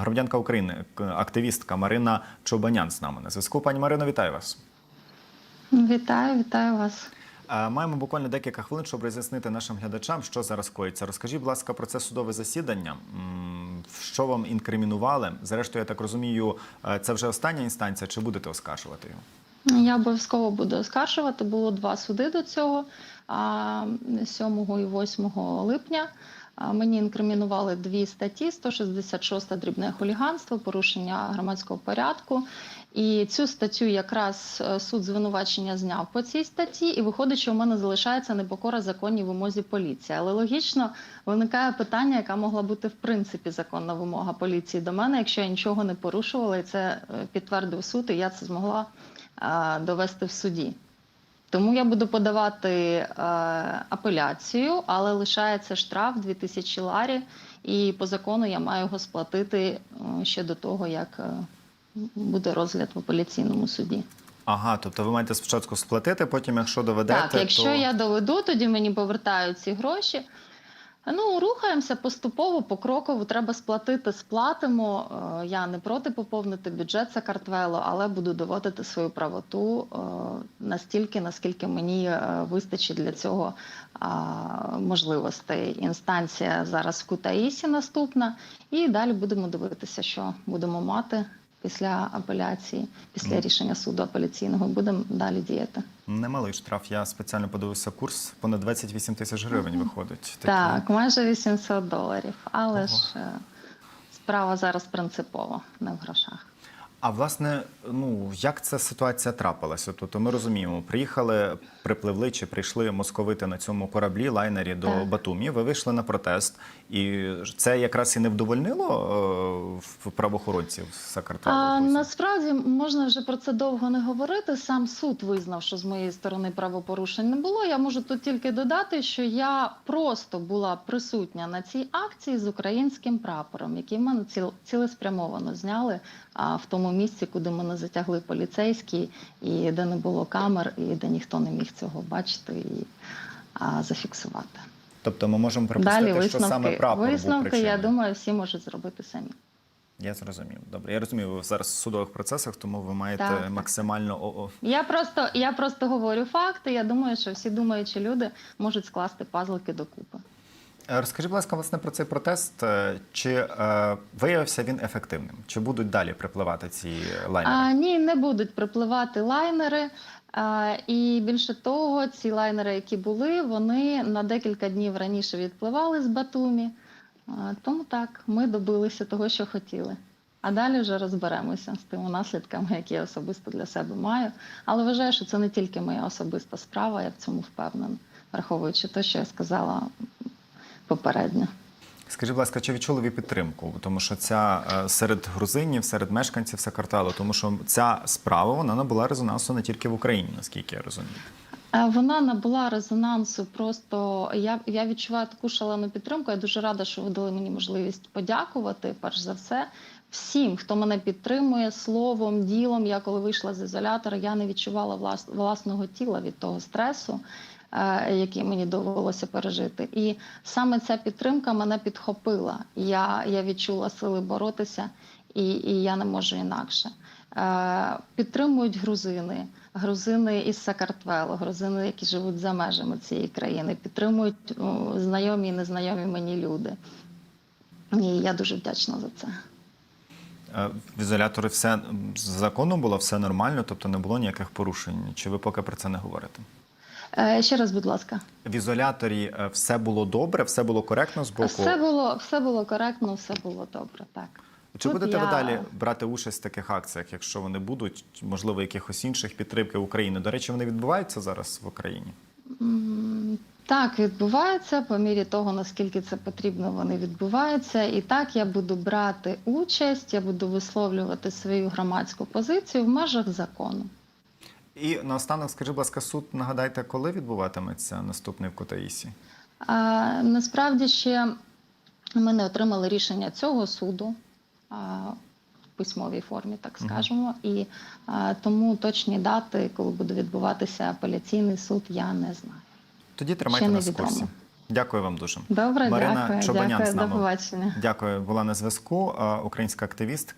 громадянка України, активістка Марина Чобанян з нами на зв'язку. Пані Марино, вітаю вас. Вітаю, вітаю вас. Е, Маємо буквально декілька хвилин, щоб роз'яснити нашим глядачам, що зараз коїться. Розкажіть, будь ласка, про це судове засідання. Що вам інкримінували? Зрештою, я так розумію, е, це вже остання інстанція, чи будете оскаржувати його? Я обов'язково буду оскаржувати. Було два суди до цього а, 7 і 8 липня. Мені інкримінували дві статті: 166 дрібне хуліганство, порушення громадського порядку. І цю статтю якраз е, суд звинувачення зняв по цій статті, і виходить, що у мене залишається непокора законній вимозі поліції. Але логічно виникає питання, яка могла бути в принципі законна вимога поліції до мене, якщо я нічого не порушувала, і це е, підтвердив суд, і я це змогла е, довести в суді. Тому я буду подавати е, апеляцію, але лишається штраф 2000 ларі, і по закону я маю його сплатити е, ще до того, як е, буде розгляд в апеляційному суді. Ага, тобто ви маєте спочатку сплатити, потім, якщо доведете, так, якщо то... я доведу, тоді мені повертають ці гроші. Ну, рухаємося поступово, покроково. Треба сплатити, сплатимо. Е, Я не проти поповнити бюджет Сакартвело, але буду доводити свою правоту е, настільки, наскільки мені е, вистачить для цього можливостей. Інстанція зараз в Кутаїсі наступна, і далі будемо дивитися, що будемо мати після апеляції, після рішення суду апеляційного. Будемо далі діяти. Немалий штраф. Я спеціально подивився курс. Понад 28 тисяч гривень виходить. Так, Так, майже 800 доларів. Але Ого. ж е, справа зараз принципова, не в грошах. А власне, ну як ця ситуація трапилася? Тобто ми розуміємо, приїхали, припливли чи прийшли московити на цьому кораблі, лайнері до Так. Батумі. Ви вийшли на протест, і це якраз і не вдовольнило е, в правоохоронців Сакартвелу? А, насправді можна вже про це довго не говорити. Сам суд визнав, що з моєї сторони правопорушень не було. Я можу тут тільки додати, що я просто була присутня на цій акції з українським прапором, який в мене ціл, цілеспрямовано зняли а, в тому місці, куди мене затягли поліцейські, і де не було камер, і де ніхто не міг цього бачити і а, зафіксувати. Тобто ми можемо припустити, Далі що саме висновки. прапор був Висновки, я думаю, всі можуть зробити самі. Я зрозумів. Добре, я розумію, ви зараз в судових процесах, тому ви маєте Так, так. максимально о- о- Я просто, я просто говорю факти. Я думаю, що всі думаючі люди можуть скласти пазлики докупи. Розкажіть, будь ласка, власне про цей протест. Е, Чи е, виявився він ефективним? Чи будуть далі припливати ці лайнери? А, ні, не будуть припливати лайнери. А, і більше того, ці лайнери, які були, вони на декілька днів раніше відпливали з Батумі. А, тому так, ми добилися того, що хотіли. А далі вже розберемося з тими наслідками, які я особисто для себе маю. Але вважаю, що це не тільки моя особиста справа, я в цьому впевнена, враховуючи те, що я сказала попередньо. Скажіть, будь ласка, чи відчули ви підтримку? Тому що ця е, серед грузинів, серед мешканців Сакартвелу, тому що ця справа вона набула резонансу не тільки в Україні, наскільки я розумію. Е, Вона набула резонансу. Просто я, я відчуваю таку шалену підтримку. Я дуже рада, що ви дали мені можливість подякувати. Перш за все, всім, хто мене підтримує словом, ділом. Я коли вийшла з ізолятора, я не відчувала влас, власного тіла від того стресу, е, який мені довелося пережити. І саме ця підтримка мене підхопила. Я, я відчула сили боротися, і, і я не можу інакше. Е, Підтримують грузини, грузини із Сакартвелу, грузини, які живуть за межами цієї країни, підтримують знайомі і незнайомі мені люди. І я дуже вдячна за це. Е, В ізоляторі все законом було все нормально, тобто не було ніяких порушень. Чи ви поки про це не говорите? Е, Ще раз, будь ласка. В ізоляторі е, все було добре, все було коректно з боку. Все було, все було коректно, все було добре. Так. Чи Тут будете ви далі брати участь в таких акціях, якщо вони будуть, можливо, якихось інших підтримки України? До речі, вони відбуваються зараз в Україні? Так, відбувається по мірі того, наскільки це потрібно, вони відбуваються. І так я буду брати участь, я буду висловлювати свою громадську позицію в межах закону. І наостанок, скажи, будь ласка, суд нагадайте, коли відбуватиметься наступний в Кутаїсі? А, насправді ще ми не отримали рішення цього суду а, в письмовій формі, так скажемо. І а, тому точні дати, коли буде відбуватися апеляційний суд, я не знаю. Тоді тримайте ще нас в курсі. Дякую вам дуже. Добре, Марина дякую. Чобанян дякую, з нами. до побачення. Дякую, була на зв'язку. Українська активістка.